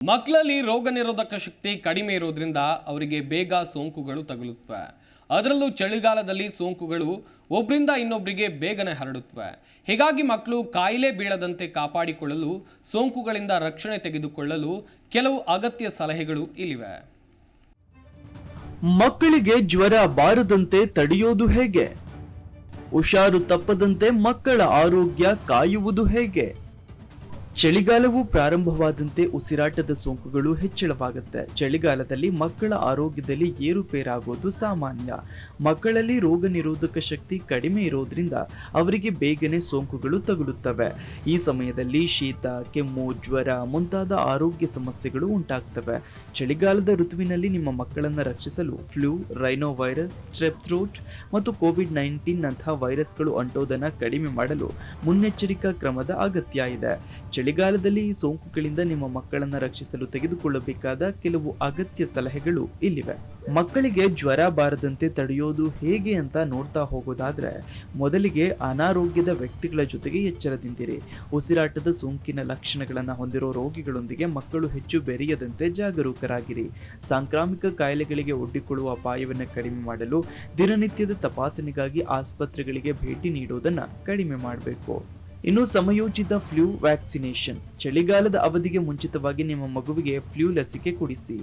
ಮಕ್ಕಳಲ್ಲಿ ರೋಗ ನಿರೋಧಕ ಶಕ್ತಿ ಕಡಿಮೆ ಇರೋದ್ರಿಂದ ಅವರಿಗೆ ಬೇಗ ಸೋಂಕುಗಳು ತಗುಲುತ್ತವೆ ಅದರಲ್ಲೂ ಚಳಿಗಾಲದಲ್ಲಿ ಸೋಂಕುಗಳು ಒಬ್ಬರಿಂದ ಇನ್ನೊಬ್ಬರಿಗೆ ಬೇಗನೆ ಹರಡುತ್ತವೆ ಹೀಗಾಗಿ ಮಕ್ಕಳು ಕಾಯಿಲೆ ಬೀಳದಂತೆ ಕಾಪಾಡಿಕೊಳ್ಳಲು, ಸೋಂಕುಗಳಿಂದ ರಕ್ಷಣೆ ತೆಗೆದುಕೊಳ್ಳಲು ಕೆಲವು ಅಗತ್ಯ ಸಲಹೆಗಳು ಇಲ್ಲಿವೆ. ಮಕ್ಕಳಿಗೆ ಜ್ವರ ಬಾರದಂತೆ ತಡೆಯೋದು ಹೇಗೆ? ಹುಷಾರು ತಪ್ಪದಂತೆ ಮಕ್ಕಳ ಆರೋಗ್ಯ ಕಾಯುವುದು ಹೇಗೆ? ಚಳಿಗಾಲವು ಪ್ರಾರಂಭವಾದಂತೆ ಉಸಿರಾಟದ ಸೋಂಕುಗಳು ಹೆಚ್ಚಳವಾಗುತ್ತೆ. ಚಳಿಗಾಲದಲ್ಲಿ ಮಕ್ಕಳ ಆರೋಗ್ಯದಲ್ಲಿ ಏರುಪೇರಾಗೋದು ಸಾಮಾನ್ಯ. ಮಕ್ಕಳಲ್ಲಿ ರೋಗ ನಿರೋಧಕ ಶಕ್ತಿ ಕಡಿಮೆ ಇರೋದ್ರಿಂದ ಅವರಿಗೆ ಬೇಗನೆ ಸೋಂಕುಗಳು ತಗುಲುತ್ತವೆ. ಈ ಸಮಯದಲ್ಲಿ ಶೀತ, ಕೆಮ್ಮು, ಜ್ವರ ಮುಂತಾದ ಆರೋಗ್ಯ ಸಮಸ್ಯೆಗಳು ಉಂಟಾಗ್ತವೆ. ಚಳಿಗಾಲದ ಋತುವಿನಲ್ಲಿ ನಿಮ್ಮ ಮಕ್ಕಳನ್ನು ರಕ್ಷಿಸಲು flu rhino virus strep throat ಮತ್ತು ಕೋವಿಡ್ ನೈನ್ಟೀನ್ ನಂತಹ ವೈರಸ್ಗಳು ಅಂಟೋದನ್ನು ಕಡಿಮೆ ಮಾಡಲು ಮುನ್ನೆಚ್ಚರಿಕಾ ಕ್ರಮದ ಅಗತ್ಯ ಇದೆ. ಚಳಿಗಾಲದಲ್ಲಿ ಈ ಸೋಂಕುಗಳಿಂದ ನಿಮ್ಮ ಮಕ್ಕಳನ್ನು ರಕ್ಷಿಸಲು ತೆಗೆದುಕೊಳ್ಳಬೇಕಾದ ಕೆಲವು ಅಗತ್ಯ ಸಲಹೆಗಳು ಇಲ್ಲಿವೆ. ಮಕ್ಕಳಿಗೆ ಜ್ವರ ಬಾರದಂತೆ ತಡೆಯೋದು ಹೇಗೆ ಅಂತ ನೋಡ್ತಾ ಹೋಗೋದಾದ್ರೆ, ಮೊದಲಿಗೆ ಅನಾರೋಗ್ಯದ ವ್ಯಕ್ತಿಗಳ ಜೊತೆಗೆ ಎಚ್ಚರದಿಂದಿರಿ. ಉಸಿರಾಟದ ಸೋಂಕಿನ ಲಕ್ಷಣಗಳನ್ನು ಹೊಂದಿರೋ ರೋಗಿಗಳೊಂದಿಗೆ ಮಕ್ಕಳು ಹೆಚ್ಚು ಬೆರೆಯದಂತೆ ಜಾಗರೂಕರಾಗಿರಿ. ಸಾಂಕ್ರಾಮಿಕ ಕಾಯಿಲೆಗಳಿಗೆ ಒಡ್ಡಿಕೊಳ್ಳುವ ಅಪಾಯವನ್ನು ಕಡಿಮೆ ಮಾಡಲು ದಿನನಿತ್ಯದ ತಪಾಸಣೆಗಾಗಿ ಆಸ್ಪತ್ರೆಗಳಿಗೆ ಭೇಟಿ ನೀಡುವುದನ್ನು ಕಡಿಮೆ ಮಾಡಬೇಕು. ಇನ್ನು ಸಮಯೋಚಿತ ಫ್ಲೂ ವ್ಯಾಕ್ಸಿನೇಷನ್ ಚಳಿಗಾಲದ ಅವಧಿಗೆ ಮುಂಚಿತವಾಗಿ ನಿಮ್ಮ ಮಗುವಿಗೆ ಫ್ಲೂ ಲಸಿಕೆ ಕೊಡಿಸಿ.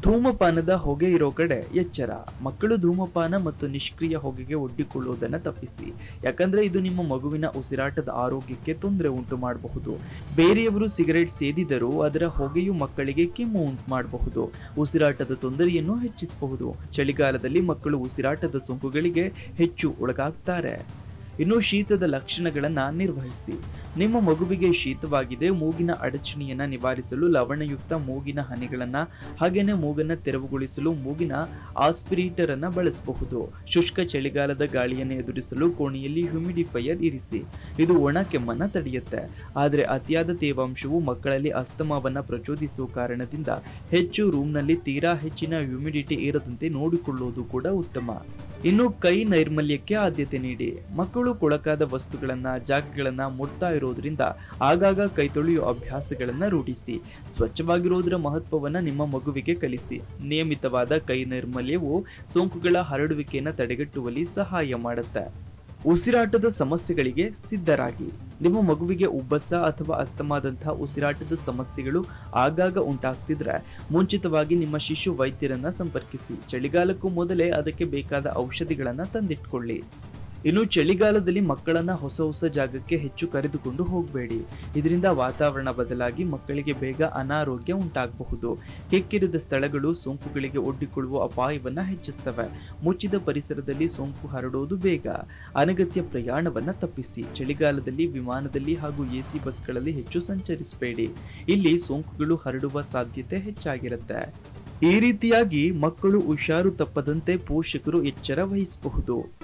ಧೂಮಪಾನದ ಹೊಗೆ ಇರೋ ಕಡೆ ಎಚ್ಚರ. ಮಕ್ಕಳು ಧೂಮಪಾನ ಮತ್ತು ನಿಷ್ಕ್ರಿಯ ಹೊಗೆಗೆ ಒಡ್ಡಿಕೊಳ್ಳುವುದನ್ನು ತಪ್ಪಿಸಿ. ಯಾಕಂದ್ರೆ ಇದು ನಿಮ್ಮ ಮಗುವಿನ ಉಸಿರಾಟದ ಆರೋಗ್ಯಕ್ಕೆ ತೊಂದರೆ ಉಂಟು ಮಾಡಬಹುದು. ಬೇರೆಯವರು ಸಿಗರೆಟ್ ಸೇದಿದರೂ ಅದರ ಹೊಗೆಯು ಮಕ್ಕಳಿಗೆ ಕೆಮ್ಮು ಉಂಟು ಮಾಡಬಹುದು. ಉಸಿರಾಟದ ತೊಂದರೆಯನ್ನು ಹೆಚ್ಚಿಸಬಹುದು. ಚಳಿಗಾಲದಲ್ಲಿ ಮಕ್ಕಳು ಉಸಿರಾಟದ ಸೋಂಕುಗಳಿಗೆ ಹೆಚ್ಚು ಒಳಗಾಗ್ತಾರೆ. ಇನ್ನು ಶೀತದ ಲಕ್ಷಣಗಳನ್ನು ನಿರ್ವಹಿಸಿ. ನಿಮ್ಮ ಮಗುವಿಗೆ ಶೀತವಾಗಿದೆ, ಮೂಗಿನ ಅಡಚಣೆಯನ್ನು ನಿವಾರಿಸಲು ಲವಣಯುಕ್ತ ಮೂಗಿನ ಹನಿಗಳನ್ನು ಹಾಗೆಯೇ ಮೂಗನ್ನ ತೆರವುಗೊಳಿಸಲು ಮೂಗಿನ ಆಸ್ಪಿರೇಟರ್ ಅನ್ನು ಬಳಸಬಹುದು. ಶುಷ್ಕ ಚಳಿಗಾಲದ ಗಾಳಿಯನ್ನು ಎದುರಿಸಲು ಕೋಣೆಯಲ್ಲಿ ಹ್ಯೂಮಿಡಿಫೈಯರ್ ಇರಿಸಿ. ಇದು ಒಣ ಕೆಮ್ಮನ್ನು ತಡೆಯುತ್ತೆ. ಆದರೆ ಅತಿಯಾದ ತೇವಾಂಶವು ಮಕ್ಕಳಲ್ಲಿ ಅಸ್ತಮಾವನ್ನು ಪ್ರಚೋದಿಸುವ ಕಾರಣದಿಂದ ಹೆಚ್ಚು ರೂಮ್ನಲ್ಲಿ ತೀರಾ ಹೆಚ್ಚಿನ ಹ್ಯೂಮಿಡಿಟಿ ಇರದಂತೆ ನೋಡಿಕೊಳ್ಳುವುದು ಕೂಡ ಉತ್ತಮ. ಇನ್ನು ಕೈ ನೈರ್ಮಲ್ಯಕ್ಕೆ ಆದ್ಯತೆ ನೀಡಿ. ಮಕ್ಕಳು ಕೊಳಕಾದ ವಸ್ತುಗಳನ್ನ, ಜಾಗಗಳನ್ನ ಮುಟ್ತಾ ಇರೋದ್ರಿಂದ ಆಗಾಗ ಕೈ ತೊಳೆಯುವ ಅಭ್ಯಾಸಗಳನ್ನ ರೂಢಿಸಿ. ಸ್ವಚ್ಛವಾಗಿರೋದ್ರ ಮಹತ್ವವನ್ನ ನಿಮ್ಮ ಮಗುವಿಗೆ ಕಲಿಸಿ. ನಿಯಮಿತವಾದ ಕೈ ನೈರ್ಮಲ್ಯವು ಸೋಂಕುಗಳ ಹರಡುವಿಕೆಯನ್ನು ತಡೆಗಟ್ಟುವಲ್ಲಿ ಸಹಾಯ ಮಾಡುತ್ತೆ. ಉಸಿರಾಟದ ಸಮಸ್ಯೆಗಳಿಗೆ ಸಿದ್ಧರಾಗಿ. ನಿಮ್ಮ ಮಗುವಿಗೆ ಉಬ್ಬಸ ಅಥವಾ ಅಸ್ತಮಾದಂತಹ ಉಸಿರಾಟದ ಸಮಸ್ಯೆಗಳು ಆಗಾಗ ಉಂಟಾಗ್ತಿದ್ರೆ ಮುಂಚಿತವಾಗಿ ನಿಮ್ಮ ಶಿಶು ವೈದ್ಯರನ್ನ ಸಂಪರ್ಕಿಸಿ. ಚಳಿಗಾಲಕ್ಕೂ ಮೊದಲೇ ಅದಕ್ಕೆ ಬೇಕಾದ ಔಷಧಿಗಳನ್ನ ತಂದಿಟ್ಕೊಳ್ಳಿ. ಇನ್ನು ಚಳಿಗಾಲದಲ್ಲಿ ಮಕ್ಕಳನ್ನ ಹೊಸ ಹೊಸ ಜಾಗಕ್ಕೆ ಹೆಚ್ಚು ಕರೆದುಕೊಂಡು ಹೋಗಬೇಡಿ. ಇದರಿಂದ ವಾತಾವರಣ ಬದಲಾಗಿ ಮಕ್ಕಳಿಗೆ ಬೇಗ ಅನಾರೋಗ್ಯ ಉಂಟಾಗಬಹುದು. ಕೆಕ್ಕಿರಿದ ಸ್ಥಳಗಳು ಸೋಂಕುಗಳಿಗೆ ಒಡ್ಡಿಕೊಳ್ಳುವ ಅಪಾಯವನ್ನ ಹೆಚ್ಚಿಸ್ತವೆ. ಮುಚ್ಚಿದ ಪರಿಸರದಲ್ಲಿ ಸೋಂಕು ಹರಡೋದು ಬೇಗ. ಅನಗತ್ಯ ಪ್ರಯಾಣವನ್ನ ತಪ್ಪಿಸಿ. ಚಳಿಗಾಲದಲ್ಲಿ ವಿಮಾನದಲ್ಲಿ ಹಾಗೂ ಎಸಿ ಬಸ್ಗಳಲ್ಲಿ ಹೆಚ್ಚು ಸಂಚರಿಸಬೇಡಿ. ಇಲ್ಲಿ ಸೋಂಕುಗಳು ಹರಡುವ ಸಾಧ್ಯತೆ ಹೆಚ್ಚಾಗಿರುತ್ತೆ. ಈ ರೀತಿಯಾಗಿ ಮಕ್ಕಳು ಹುಷಾರು ತಪ್ಪದಂತೆ ಪೋಷಕರು ಎಚ್ಚರ ವಹಿಸಬಹುದು.